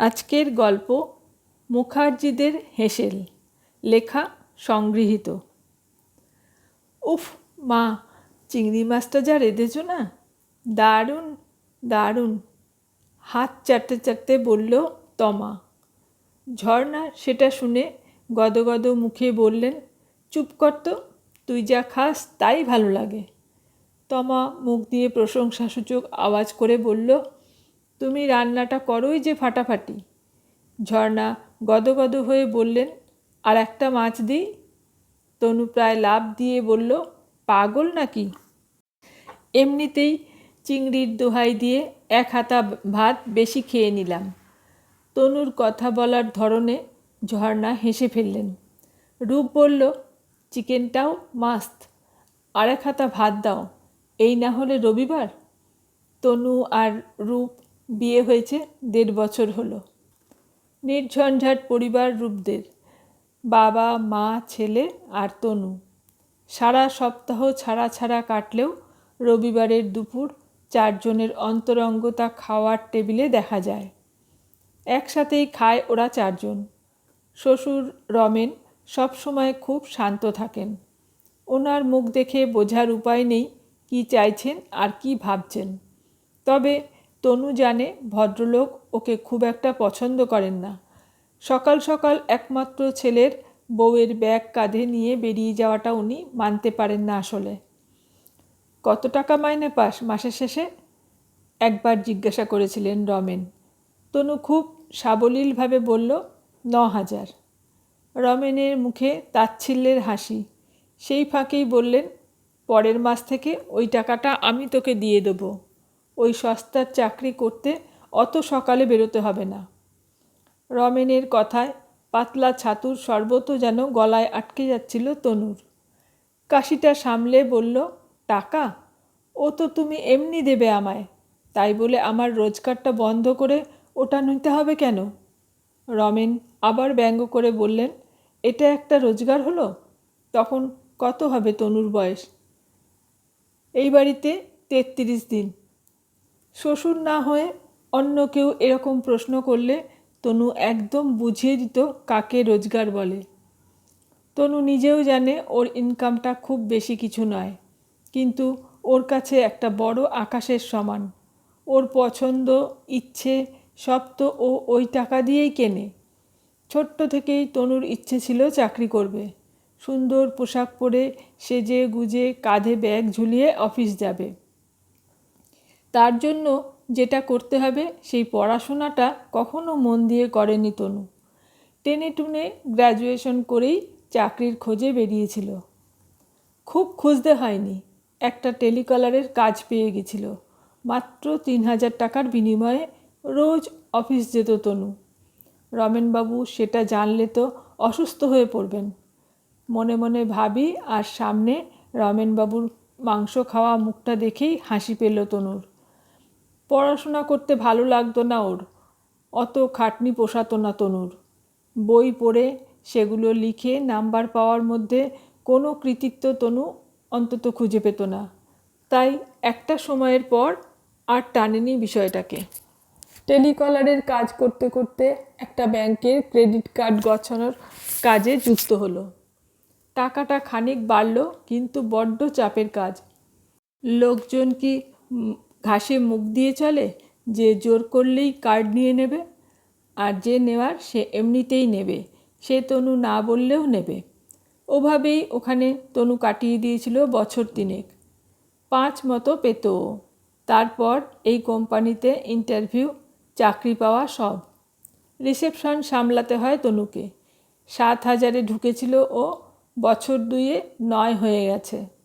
আজকের গল্প মুখার্জিদের হেসেল, লেখা সংগৃহীত। উফ, মা, চিংড়ি মাছটা যা রেঁধেছ না? দারুণ দারুণ। হাত চাটতে চাটতে বলল তমা। ঝর্ণা সেটা শুনে গদগদ মুখে বললেন, চুপ কর তো, তুই যা খাস তাই ভালো লাগে। তমা মুখ দিয়ে প্রশংসাসূচক আওয়াজ করে বলল তুমি রান্নাটা করোই যে ফাটাফাটি। ঝর্ণা গদগদ হয়ে বললেন, আর একটা মাছ দিই? তনু প্রায় লাভ দিয়ে বলল, পাগল নাকি? এমনিতেই চিংড়ির দোহাই দিয়ে এক হাতা ভাত বেশি খেয়ে নিলাম। তনুর কথা বলার ধরনে ঝর্ণা হেসে ফেললেন। রূপ বলল, চিকেনটাও মাস্ত। আর এক হাতা ভাত দাও। এই না হলে রবিবার? তনু আর রূপ বিয়ে হয়েছে দেড় বছর হলো। নির্ঝঞ্ঝাট পরিবার রূপদের, বাবা, মা, ছেলে আর তনু। সারা সপ্তাহ ছাড়া ছাড়া কাটলেও রবিবারের দুপুর চারজনের অন্তরঙ্গতা খাওয়ার টেবিলে দেখা যায়। একসাথেই খায় ওরা চারজন। শ্বশুর রমেন সবসময় খুব শান্ত থাকেন। ওনার মুখ দেখে বোঝার উপায় নেই কি চাইছেন আর কি ভাবছেন। তবে তনু জানে ভদ্রলোক ওকে খুব একটা পছন্দ করেন না। সকাল সকাল একমাত্র ছেলের বউয়ের ব্যাগ কাঁধে নিয়ে বেরিয়ে যাওয়াটা উনি মানতে পারেন না আসলে। কত টাকা মাইনে পাস মাসের শেষে? একবার জিজ্ঞাসা করেছিলেন রমেন। তনু খুব সাবলীলভাবে বলল, ন হাজার। রমেনের মুখে তাচ্ছিল্যের হাসি। সেই ফাঁকেই বললেন, পরের মাস থেকে ওই টাকাটা আমি তোকে দিয়ে দেবো। ওই সস্তার চাকরি করতে অত সকালে বেরোতে হবে না। রমেনের কথায় পাতলা ছাতুর শরবত যেন গলায় আটকে যাচ্ছিল তনুর। কাশিটা সামলে বলল, টাকা? ও তো তুমি এমনি দেবে আমায়। তাই বলে আমার রোজগারটা বন্ধ করে ওটা নিতে হবে কেন? রমেন আবার ব্যঙ্গ করে বললেন, এটা একটা রোজগার হলো? তখন কত হবে তনুর বয়স? এই বাড়িতে তেত্রিশ দিন। শ্বশুর না হয়ে অন্য কেউ এরকম প্রশ্ন করলে তনু একদম বুঝিয়ে দিত কাকে রোজগার বলে। তনু নিজেও জানে ওর ইনকামটা খুব বেশি কিছু নয়, কিন্তু ওর কাছে একটা বড় আকাশের সমান। ওর পছন্দ, ইচ্ছে সব তো ও ওই টাকা দিয়েই কেনে। ছোট্ট থেকেই তনুর ইচ্ছে ছিল চাকরি করবে। সুন্দর পোশাক পরে সেজে গুজে কাঁধে ব্যাগ ঝুলিয়ে অফিস যাবে। তার জন্য যেটা করতে হবে, সেই পড়াশোনাটা কখনো মন দিয়ে করেনি তনু। টেনে টুনে গ্র্যাজুয়েশন করেই চাকরির খোঁজে বেরিয়েছিল। খুব খুঁজতে হয়নি, একটা টেলিকলারের কাজ পেয়ে গেছিল। মাত্র তিন হাজার টাকার বিনিময়ে রোজ অফিস যেত তনু। রমেনবাবু সেটা জানলে তো অসুস্থ হয়ে পড়বেন। মনে মনে ভাবি আর সামনে রমেনবাবুর মাংস খাওয়া মুখটা দেখেই হাসি পেল তনুর। পড়াশোনা করতে ভালো লাগতো না ওর। অত খাটনি পোষাতো না তনুর। বই পড়ে সেগুলো লিখে নাম্বার পাওয়ার মধ্যে কোনো কৃতিত্ব তনু অন্তত খুঁজে পেত না। তাই একটা সময়ের পর আর টানেনি বিষয়টাকে। টেলিকলারের কাজ করতে করতে একটা ব্যাংকের ক্রেডিট কার্ড গছানোর কাজে যুক্ত হলো। টাকাটা খানিক বাড়ল, কিন্তু বড্ড চাপের কাজ। লোকজন কি ঘাসে মুখ দিয়ে চলে, যে জোর করলেই কার্ড নিয়ে নেবে। আর যে নেওয়ার সে এমনিতেই নেবে, সে তনু না বললেও নেবে। ওভাবেই ওখানে তনু কাটিয়ে দিয়েছিল বছর তিনেক। পাঁচ মতো পেত। তারপর এই কোম্পানিতে ইন্টারভিউ, চাকরি পাওয়া সব। রিসেপশন সামলাতে হয় তনুকে। সাত হাজারে ঢুকেছিল ও বছর দুয়ে নয় হয়ে গেছে।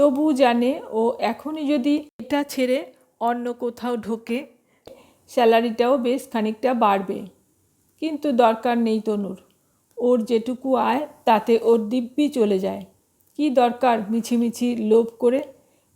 তবু জানে ও এখনই যদি এটা ছেড়ে অন্য কোথাও ঢোকে, স্যালারিটাও বেশ খানিকটা বাড়বে। কিন্তু দরকার নেই তনুর। ওর যেটুকু আয়, তাতে ওর দিব্যি চলে যায়। কি দরকার মিছিমিছি লোভ করে?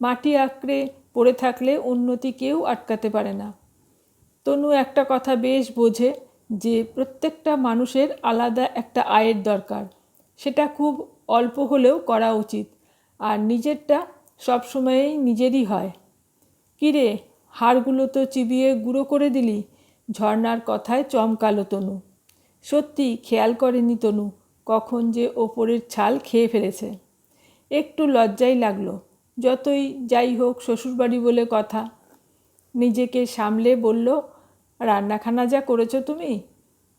মাটি আঁকড়ে পড়ে থাকলে উন্নতি কেউ আটকাতে পারে না। তনু একটা কথা বেশ বোঝে যে, প্রত্যেকটা মানুষের আলাদা একটা আয়ের দরকার। সেটা খুব অল্প হলেও করা উচিত। আর নিজেরটা সবসময়েই নিজেরই হয়। কিরে হাড়গুলো তো চিবিয়ে গুঁড়ো করে দিলি ঝর্নার কথায় চমকালো তনু। সত্যি খেয়াল করেনি তনু কখন যে ওপরের ছাল খেয়ে ফেলেছে। একটু লজ্জাই লাগল, যতই যাই হোক শ্বশুরবাড়ি বলে কথা। নিজেকে সামলে বলল, রান্নাখানা যা করেছ তুমি?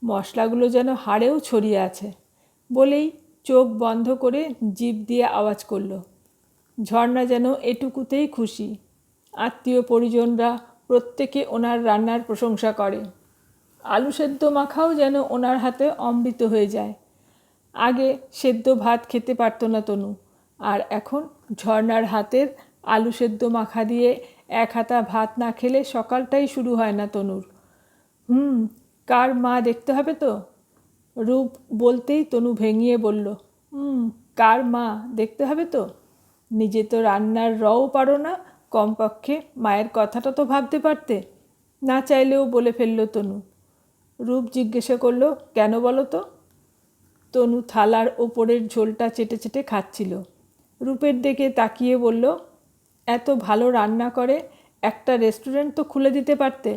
মশলাগুলো যেন হাড়েও ছড়িয়ে আছে। বলেই চোখ বন্ধ করে জিভ দিয়ে আওয়াজ করল। ঝর্ণা যেন এটুকুতেই খুশি। আত্মীয় পরিজনরা প্রত্যেকে ওনার রান্নার প্রশংসা করে। আলু সেদ্ধ মাখাও যেন ওনার হাতে অমৃত হয়ে যায়। আগে সেদ্ধ ভাত খেতে পারতো না তনু, আর এখন ঝর্নার হাতের আলু সেদ্ধ মাখা দিয়ে এক হাতা ভাত না খেলে সকালটাই শুরু হয় না তনুর। হুম, কার মা দেখতে হবে তো? রূপ বলতেই তনু ভেঙিয়ে বলল, হুম, কার মা দেখতে হবে তো? নিজে তো রান্নার রও পারো না, কমপক্ষে মায়ের কথাটা তো ভাবতে পারতে। না চাইলেও বলে ফেলল তনু। রূপ জিজ্ঞাসা করল, কেন বলো তো? তনু থালার ওপরের ঝোলটা চেটে চেটে খাচ্ছিল। রূপের দিকে তাকিয়ে বলল, এত ভালো রান্না করে, একটা রেস্টুরেন্ট তো খুলে দিতে পারতে।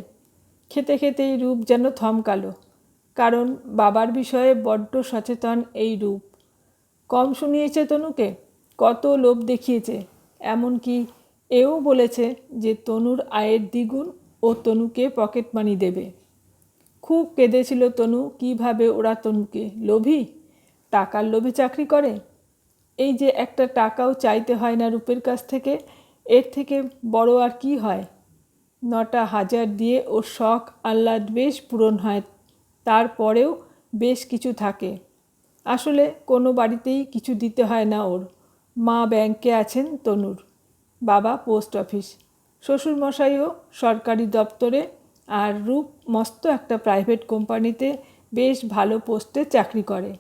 খেতে খেতেই রূপ যেন থমকালো, কারণ বাবার বিষয়ে বড্ড সচেতন এই রূপ। কম শুনিয়েছে তনুকে? কত লোভ দেখিয়েছে। এমনকি এও বলেছে যে তনুর আয়ের দ্বিগুণ ও তনুকে পকেট মানি দেবে। খুব কেঁদেছিল তনু, কীভাবে ওরা তনুকে লোভী? টাকার লোভে চাকরি করে? এই যে একটা টাকাও চাইতে হয় না রূপের কাছ থেকে, এর থেকে বড় আর কি হয়? নটা হাজার দিয়ে ওর শখ আহ্লাদ বেশ পূরণ হয়, তারপরেও বেশ কিছু থাকে। আসলে কোনো বাড়িতেই কিছু দিতে হয় না ওর। মা ব্যাংকে আছেন তনুর। বাবা পোস্ট অফিস। শ্বশুরমশাইও সরকারি দপ্তরে আর রূপ মস্ত একটা প্রাইভেট কোম্পানিতে বেশ ভালো পোস্টে চাকরি করে।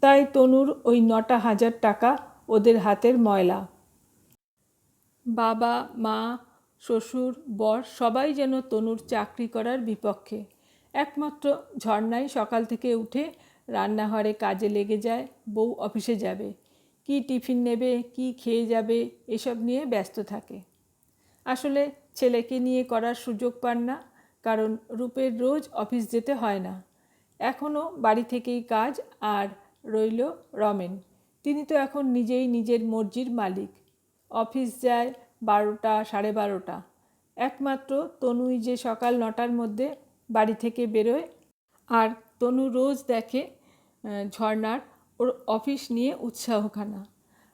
তাই তনুর ওই নটা হাজার টাকা ওদের হাতের ময়লা। বাবা, মা, শ্বশুর, বর সবাই যেন তনুর চাকরি করার বিপক্ষে। একমাত্র ঝর্ণাই সকাল থেকে উঠে রান্নাঘরে কাজে লেগে যায়, বউ অফিসে যাবে। কি টিফিন নেবে, কি খেয়ে যাবে, এসব নিয়ে ব্যস্ত থাকে। আসলে ছেলেকে নিয়ে করার সুযোগ পান না, কারণ রূপের রোজ অফিস যেতে হয় না। এখনও বাড়ি থেকেই কাজ আর রইল রমেন। তিনি তো এখন নিজেই নিজের মর্জির মালিক। অফিস যায় বারোটা, সাড়ে বারোটা। একমাত্র তনুই যে সকাল নটার মধ্যে বাড়ি থেকে বেরোয়, আর তনু রোজ দেখে ঝর্নার ওর অফিস নিয়ে উৎসাহখানা।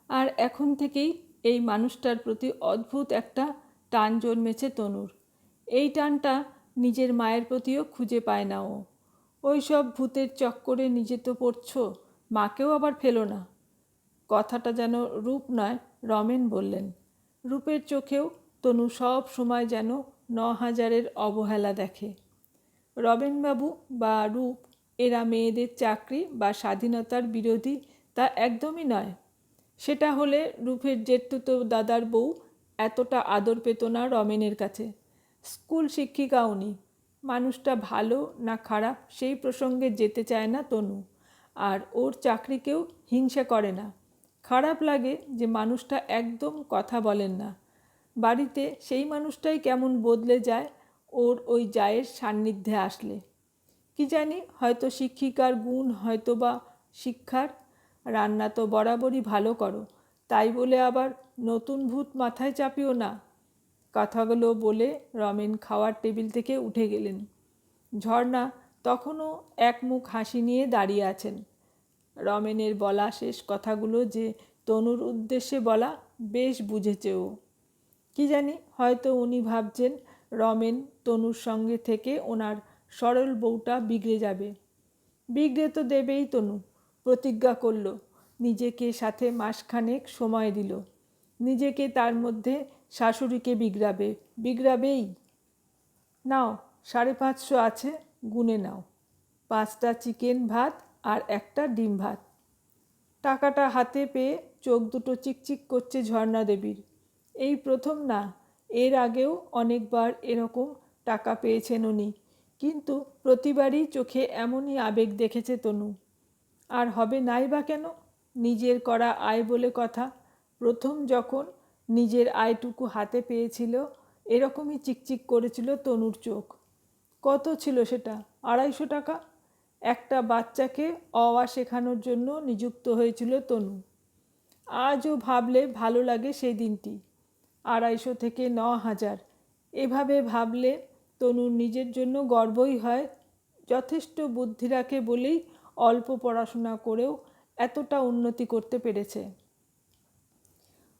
আর এখন থেকেই এই মানুষটার প্রতি অদ্ভুত একটা টান জন্মেছে তনুর। এই টানটা নিজের মায়ের প্রতিও খুঁজে পায় না ও। ওই সব ভূতের চক্করে নিজে তো পড়ছ, মাকেও আবার ফেলো না। কথাটা যেন রূপ নয়, রমেন বললেন। রূপের চোখেও তনু সব সময় যেন ন হাজারের অবহেলা দেখে। রমেনবাবু বা রূপ এরা মেয়েদের চাকরি বা স্বাধীনতার বিরোধী তা একদমই নয়। সেটা হলে রূপের জেঠতুতো দাদার বউ এতটা আদর পেত না রমেনের কাছে। স্কুল শিক্ষিকা উনি। মানুষটা ভালো না খারাপ সেই প্রসঙ্গে যেতে চায় না তনু। আর ওর চাকরিকেও হিংসা করে না। খারাপ লাগে যে মানুষটা একদম কথা বলেন না। বাড়িতে সেই মানুষটাই কেমন বদলে যায়, ওর ওই জায়ের সান্নিধ্যে আসলে। কি জানি, হয়তো শিক্ষিকার গুণ হয়তো বা শিক্ষার। রান্না তো বরাবরই ভালো করো, তাই বলে আবার নতুন ভূত মাথায় চাপিও না। কথাগুলো বলে রমেন খাওয়ার টেবিল থেকে উঠে গেলেন। ঝর্ণা তখনও এক মুখ হাসি নিয়ে দাঁড়িয়ে আছেন। রমেনের বলা শেষ কথাগুলো যে তনুর উদ্দেশ্যে বলা বেশ বুঝেছে ও। কি জানি, হয়তো উনি ভাবছেন রমেন তনুর সঙ্গে থেকে ওনার সরল বউটা বিগড়ে যাবে। বিগড়ে তো দেবেই তনু, প্রতিজ্ঞা করল, নিজেকে সাথে মাসখানেক সময় দিল। নিজেকে তার মধ্যে শাশুড়িকে বিগড়াবে, বিগড়াবেই। নাও, সাড়ে পাঁচশো আছে, গুনে নাও। পাঁচটা চিকেন ভাত আর একটা ডিম ভাত। টাকাটা হাতে পেয়ে চোখ দুটো চিকচিক করছে ঝর্ণা দেবীর। এই প্রথম না, এর আগেও অনেকবার এরকম টাকা পেয়েছেন উনি। কিন্তু প্রতিবারই চোখে এমনই আবেগ দেখেছে তনু। আর হবে নাই বা কেন? নিজের করা আয় বলে কথা। প্রথম যখন নিজের আয়টুকু হাতে পেয়েছিল, এরকমই চিকচিক করেছিল তনুর চোখ। কত ছিল সেটা? আড়াইশো টাকা? একটা বাচ্চাকে অ আ শেখানোর জন্য নিযুক্ত হয়েছিল তনু। আজও ভাবলে ভালো লাগে সেই দিনটি। আড়াইশো থেকে ন হাজার। এভাবে ভাবলে তনুর নিজের জন্য গর্বই হয়। যথেষ্ট বুদ্ধি রাখে বলেই অল্প পড়াশোনা করেও এতটা উন্নতি করতে পেরেছে।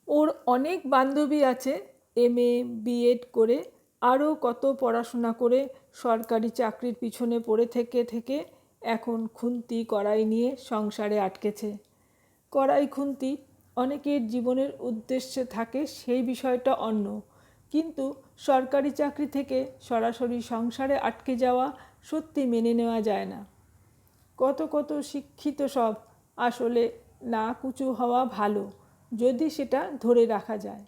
ওর অনেক বান্ধবী আছে এম এ বিএড করে আরও কত পড়াশোনা করে সরকারি চাকরির পিছনে পড়ে থেকে থেকে এখন খুন্তি, কড়াই নিয়ে সংসারে আটকেছে। কড়াই খুন্তি অনেকের জীবনের উদ্দেশ্যে থাকে, সেই বিষয়টা অন্য। কিন্তু সরকারি চাকরি থেকে সরাসরি সংসারে আটকে যাওয়া সত্যি মেনে নেওয়া যায় না। কত কত শিক্ষিত সব আসলে না কুচু হওয়া ভালো, যদি সেটা ধরে রাখা যায়।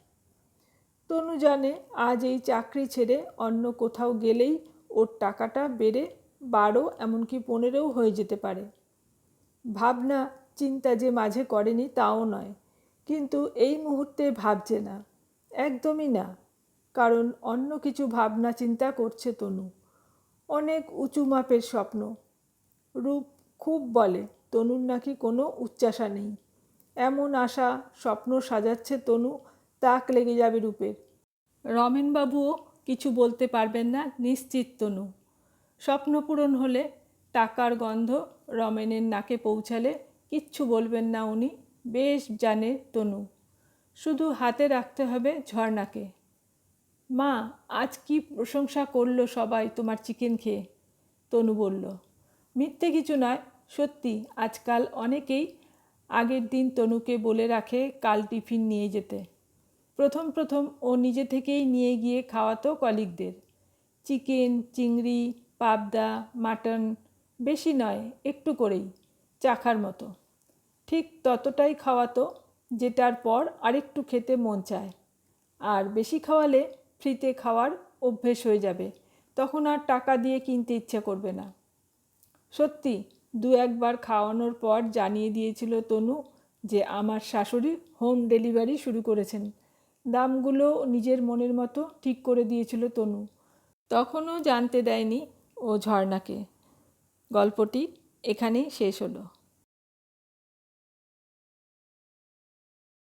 তনু জানে আজ এই চাকরি ছেড়ে অন্য কোথাও গেলেই ওর টাকাটা বেড়ে বারো, এমনকি পনেরোও হয়ে যেতে পারে। ভাবনা, চিন্তা যে মাঝে করেনি তাও নয়, কিন্তু এই মুহূর্তে ভাবছে না। একদমই না। কারণ অন্য কিছু ভাবনা চিন্তা করছে তনু। অনেক উঁচু মাপের স্বপ্ন। রূপ খুব বলে, তনুর নাকি কোনো উচ্চাসা নেই। এমন আশা স্বপ্ন সাজাচ্ছে তনু, তাক লেগে যাবে রূপের। রমেনবাবুও কিছু বলতে পারবেন না, নিশ্চিত তনু। স্বপ্ন পূরণ হলে টাকার গন্ধ রমেনের নাকে পৌঁছালে কিচ্ছু বলবেন না উনি, বেশ জানে তনু। শুধু হাতে রাখতে হবে ঝর্ণাকে। মা, আজ কি প্রশংসা করল সবাই তোমার চিকেন খেয়ে? তনু বলল। মিথ্যে কিছু নয়, সত্যি, আজকাল অনেকেই আগের দিন তনুকে বলে রাখে কাল টিফিন নিয়ে যেতে। প্রথম প্রথম ও নিজে থেকেই নিয়ে গিয়ে খাওয়াতো কলিগদের। চিকেন, চিংড়ি, পাবদা, মাটন, বেশি নয়, একটু করেই, চাখার মতো। ঠিক ততটাই খাওয়াতো, যেটার পর আরেকটু খেতে মন চায়। আর বেশি খাওয়ালে ফ্রিতে খাওয়ার অভ্যেস হয়ে যাবে। তখন আর টাকা দিয়ে কিনতে ইচ্ছে করবে না। সত্যি, দু একবার খাওয়ানোর পর জানিয়ে দিয়েছিল তনু যে আমার শাশুড়ি হোম ডেলিভারি শুরু করেছেন। দামগুলো নিজের মনের মতো ঠিক করে দিয়েছিল তনু। তখনও জানতে দেয়নি ও ঝর্ণাকে। গল্পটি এখানেই শেষ হলো।